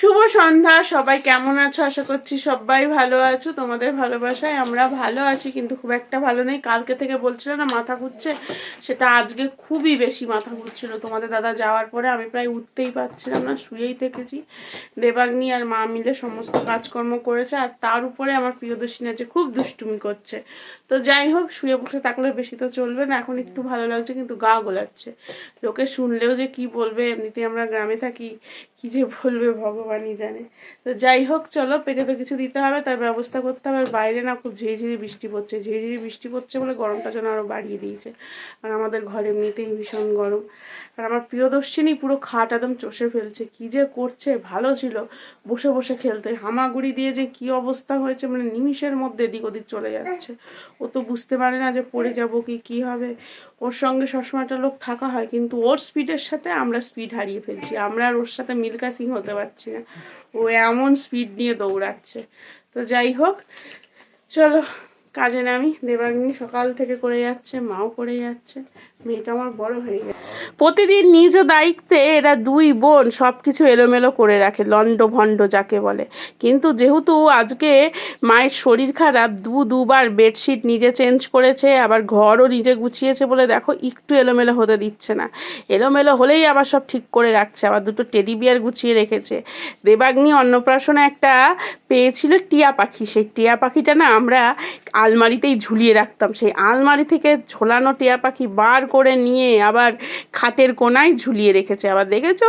শুভ সন্ধ্যা, সবাই কেমন আছো? আশা করছি সবাই ভালো আছো। তোমাদের ভালোবাসায় আমরা ভালো আছি, কিন্তু খুব একটা ভালো নেই। কালকে থেকে বলছিল না, মাথা ঘুরছে। সেটা আজকে খুবই বেশি মাথা ঘুরছিল। তোমাদের দাদা যাওয়ার পরে আমি প্রায় উঠতেই পারছিলাম না, শুয়েই থেকেছি। দেবাগ্নি আর মা মিলে সমস্ত কাজকর্ম করেছে, আর তার উপরে আমার প্রিয়দর্শিনী আছে, খুব দুষ্টুমি করছে। তো যাই হোক, শুয়ে বসে থাকলে বেশি তো চলবে না। এখন একটু ভালো লাগছে, কিন্তু গা গোলাচ্ছে। লোকে শুনলেও যে কি বলবে? এমনিতে আমরা গ্রামে থাকি, কি যে বলবে ভগবানই জানে। তো যাই হোক, চলো, পেটে তো কিছু দিতে হবে, তার ব্যবস্থা করতে হবে। বাইরে না খুব ঝিরিঝিরি বৃষ্টি পড়ছে। ঝিরিঝিরি বৃষ্টি পড়ছে বলে গরমটা যেন আরও বাড়িয়ে দিয়েছে। আর আমাদের ঘরে এমনিতেই ভীষণ গরম। আর আমার প্রিয়দর্শিনী পুরো খাট একদম চষে ফেলছে। কি যে করছে? ভালো ছিল। বসে বসে খেলতে। হামাগুড়ি দিয়ে যে কি অবস্থা হয়েছে মানে নিমিষের মধ্যে এদিক ওদিক চলে যাচ্ছে। ও তো বুঝতে পারে না যে পড়ে যাব কি কি হবে। ওর সঙ্গে সবসময় লোক থাকা হয়, কিন্তু ওর স্পিডের সাথে আমরা স্পিড হারিয়ে ফেলছি। আমরা আর ওর সাথে মিলকা সিং হতে পারছি না ও এমন স্পিড নিয়ে দৌড়াচ্ছে। তো যাই হোক চলো। কাজে নামি, দেবাগ্নি সকাল থেকে করে যাচ্ছে, মাও করে যাচ্ছে। মেয়েটা আমার বড় হয়ে গেছে। প্রতিদিন নিজ দায়িত্বে এরা দুই বোন সব কিছু এলোমেলো করে রাখে লন্ড ভণ্ড যাকে বলে। কিন্তু যেহেতু আজকে মায়ের শরীর খারাপ, দু দুবার বেডশিট নিজে চেঞ্জ করেছে, আবার ঘরও নিজে গুছিয়েছে বলে দেখো একটু এলোমেলো হতে দিচ্ছে না। এলোমেলো হলেই আবার সব ঠিক করে রাখছে, আবার দুটো টেডি বিয়ার গুছিয়ে রেখেছে। দেবাগ্নি অন্নপ্রাশনে একটা পেয়েছিল টিয়া পাখি, সেই টিয়া পাখিটা না আমরা আলমারিতেই ঝুলিয়ে রাখতাম। সেই আলমারি থেকে ঝোলানো টিয়া পাখি বার করে নিয়ে আবার খাটের কোনায় ঝুলিয়ে রেখেছে। আবার দেখেছ?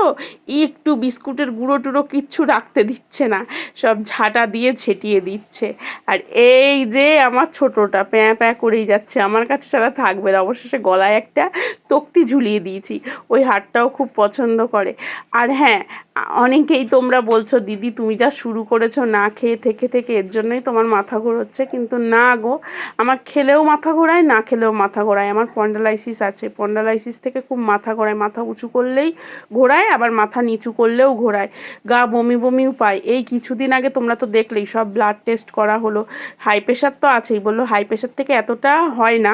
একটু বিস্কুটের গুঁড়ো টুড়ো কিচ্ছু রাখতে দিচ্ছে না। সব ঝাঁটা দিয়ে ছেটিয়ে দিচ্ছে। আর এই যে আমার ছোটোটা প্যাঁ প্যাঁ করেই যাচ্ছে। আমার কাছে ছাড়া থাকবে না। অবশেষে গলায় একটা তক্তি ঝুলিয়ে দিয়েছি। ওই হারটাও খুব পছন্দ করে। আর হ্যাঁ অনেকেই তোমরা বলছো, দিদি, তুমি যা শুরু করেছ না খেয়ে থেকে থেকে, এর জন্যই তোমার মাথা ঘোরাচ্ছে। কিন্তু না গো। আমার খেলেও মাথা ঘোরায়, না খেলেও মাথা ঘোরায়। আমার পন্ডালাইসিস আছে। পন্ডালাইসিস থেকে খুব মাথা ঘোরায়। মাথা উঁচু করলেই ঘোরায়, আবার মাথা নিচু করলেও ঘোরায়। গা বমি বমিও পায়। এই কিছুদিন আগে তোমরা তো দেখলেই, সব ব্লাড টেস্ট করা হলো। হাই প্রেশার তো আছেই। বলল হাই প্রেশার থেকে এতটা হয় না।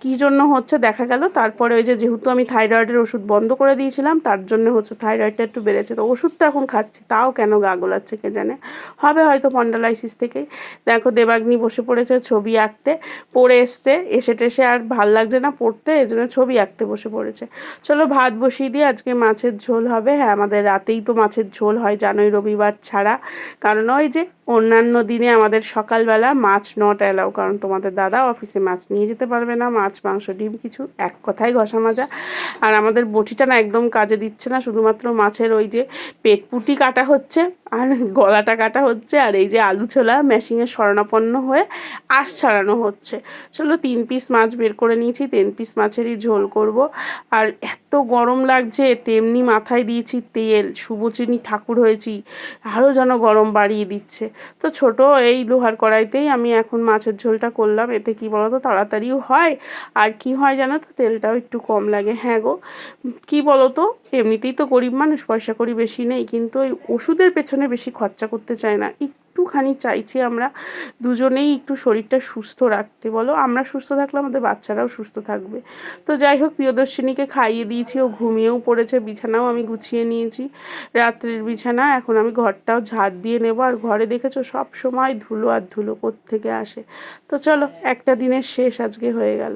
কী জন্য হচ্ছে দেখা গেল? তারপরে ওই যে যেহেতু আমি থাইরয়েডের ওষুধ বন্ধ করে দিয়েছিলাম, তার জন্য হচ্ছে থাইরয়েডটা একটু বেড়েছে। তো ওষুধ তো এখন খাচ্ছি। তাও কেন গা গোলাচ্ছে কে জানে? হবে হয়তো পন্ডালাইসিস থেকেই দেখো দেবাগ্নি বসে পড়েছে ছবি আঁকতে, পড়ে এসতে এসে টেসে আর ভালো লাগছে না পড়তে এই জন্য ছবি আঁকতে বসে পড়েছে। চলো ভাত বসিয়ে দিয়ে আজকে মাছের ঝোল হবে। হ্যাঁ আমাদের রাতেই তো মাছের ঝোল হয় জানোই রবিবার ছাড়া। কারণ ওই যে অন্যান্য দিনে আমাদের সকালবেলা মাছ নট অ্যালাউ কারণ তোমাদের দাদা অফিসে মাছ নিয়ে যেতে পারবে না, মাছ, মাংস, ডিম কিছু, এক কথাই ঘষা মাজা। আর আমাদের বটিটা না একদম কাজে দিচ্ছে না, শুধুমাত্র মাছের ওই যে পেটপুটি কাটা হচ্ছে, আর গলাটা কাটা হচ্ছে, আর এই যে আলু ছোলা মেশিনে শরণাপন্ন হয়ে আশ ছাড়ানো হচ্ছে। চলো তিন পিস মাছ বের করে নিয়েছি, তিন পিস মাছেরই ঝোল করব। আর এত গরম লাগছে, তেমনি মাথায় দিয়েছি তেল শুভচিনি ঠাকুর হয়েছি আরও যেন গরম বাড়িয়ে দিচ্ছে। তো ছোট এই লোহার কড়াইতেই আমি এখন মাছের ঝোলটা করলাম। এতে কি বলতো, তাড়াতাড়িও হয়। আর কি হয় জানো তো, তেলটাও একটু কম লাগে। হ্যাঁ গো, কি বলতো, এমনিতেই তো গরিব মানুষ, পয়সা করি বেশি নেই। কিন্তু ওই ওষুধের পেছনে বেশি খরচা করতে চায় না। একটুখানি চাইছি আমরা দুজনেই একটু শরীরটা সুস্থ রাখতে, বলো? আমরা সুস্থ থাকলে আমাদের বাচ্চারাও সুস্থ থাকবে। তো যাই হোক, প্রিয়দর্শিনীকে খাইয়ে দিয়েছি, ও ঘুমিয়েও পড়েছে, বিছানাও আমি গুছিয়ে নিয়েছি, রাত্রির বিছানা, এখন আমি ঘরটাও ঝাড় দিয়ে নেব, আর ঘরে দেখেছ সব সময় ধুলো আর ধুলো থেকে আসে। তো চলো, একটা দিনের শেষ আজকে হয়ে গেল।